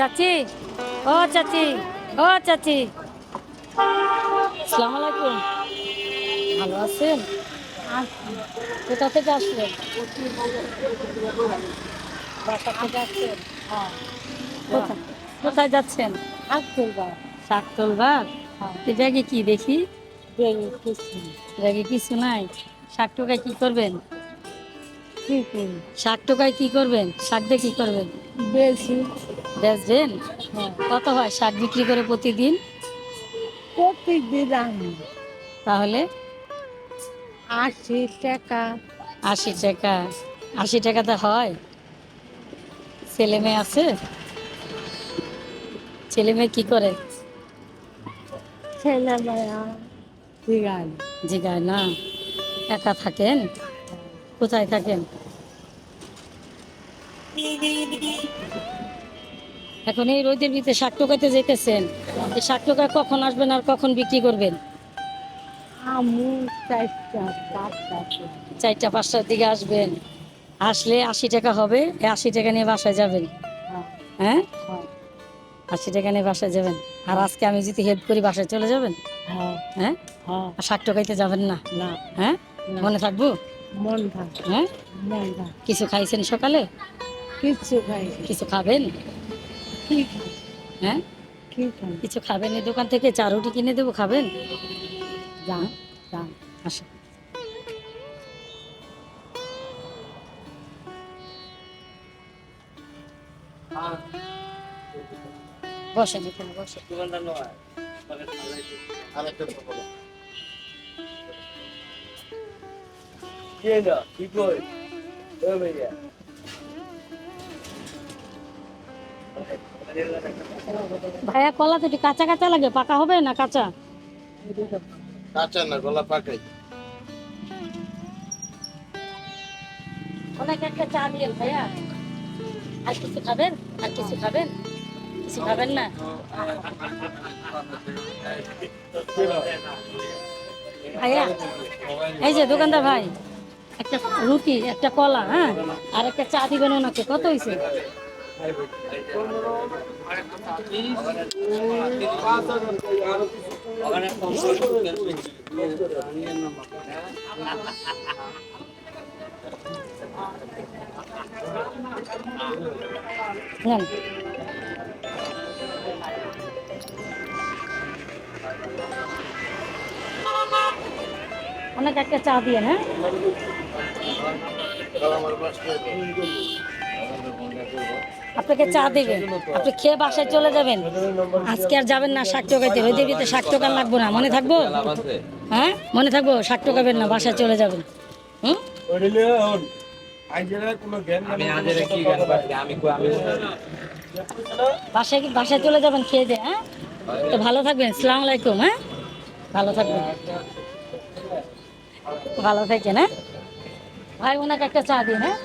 চাচি। ও চাচি ও চাচি। সালাম আলাইকুম। ভালো আছেন? কোথা থেকে আসলেন? বাসা থেকে আসছেন? কোথা- কোথায় যাচ্ছেন? শাক তুলবা শাক তোলবার এই ব্যাগে কি দেখি? ব্যাগে কিছু নাই। শাক টোকায় কি করবেন? শাক টোকায় কি করবেন? শাক দিয়ে কি করবেন? বেশি বেচবেন কত হয় শাক বিক্রি করে প্রতিদিন? প্রত্যেকদিন আমি তাহলে? আশি টাকা। আশি টাকা। আশি টাকাতে হয়। ছেলে মেয়ে আছে? ছেলে মেয়ে কি করে? ছেলে দিগাল জিগায় না। একা থাকেন? কোথায় থাকেন? এখন এই রোদের ভিতরে শাক টোকাতে যেতেছেন এই শাক টোকা কখন আসবেন আর কখন বিক্রি করবেন? চারটা পাঁচটার দিকে আসবেন। আসলে আশি টাকা হবে এই আশি টাকা নিয়ে বাসায় যাবেন। হ্যাঁ। হ্যাঁ? আশি টাকা নিয়ে বাসায় যাবেন। আর আজকে আমি যদি হেল্প করি বাসায় চলে যাবেন? হ্যাঁ। হ্যাঁ? হ্যাঁ। আর শাক টোকাইতে যাবেন না? না। হ্যাঁ? মনে থাকব? মন থাক। হ্যাঁ? কিছু খাইছেন সকালে? কিচ্ছু খাই কিছু খাবেন? হ্যাঁ? কিছু খাবেন এই দোকান থেকে? চা রুটি কিনে দেবো খাবেন? যান যান আসে বসেন এখানে বসেন ভাইয়া। কলা তো কাঁচা কাঁচা লাগে পাকা হবে না কাঁচা? কাঁচা না গলা পাকাই। অনেক একটা চা দিয়ে ভাইয়া। আর কিছু খাবেন? আর কিছু খাবেন? কিছু খাবেন না? ভাইয়া এই যে দোকানদার ভাই একটা রুটি একটা কলা হ্যাঁ? আর একটা চা দিবেন ওনাকে কত হয়েছে নেন অনেক একটা চা দিয়ে হ্যাঁ? আপনাকে চা দেবে। আপনি খেয়ে বাসায় চলে যাবেন। আজকে আর যাবেন না শাক টোকাইতে রোদের ভিতরে শাক টোকান লাগবো না। মনে থাকব? হ্যাঁ? মনে থাকব? শাক টোকাবেন না বাসায় চলে যাবেন। হুম? বাসায় কি বাসায় চলে যাবেন খেয়ে দিয়ে হ্যাঁ? তো ভালো থাকবেন। সালাম আলাইকুম হ্যাঁ? ভালো থাকবেন। ভালো থাকেন হ্যাঁ? ভাই ওনাকে একটা চা দিন হ্যাঁ?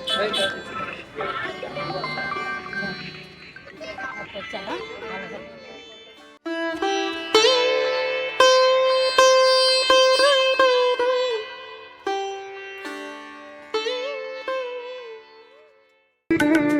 একটা চা হ্যাঁ? ভালো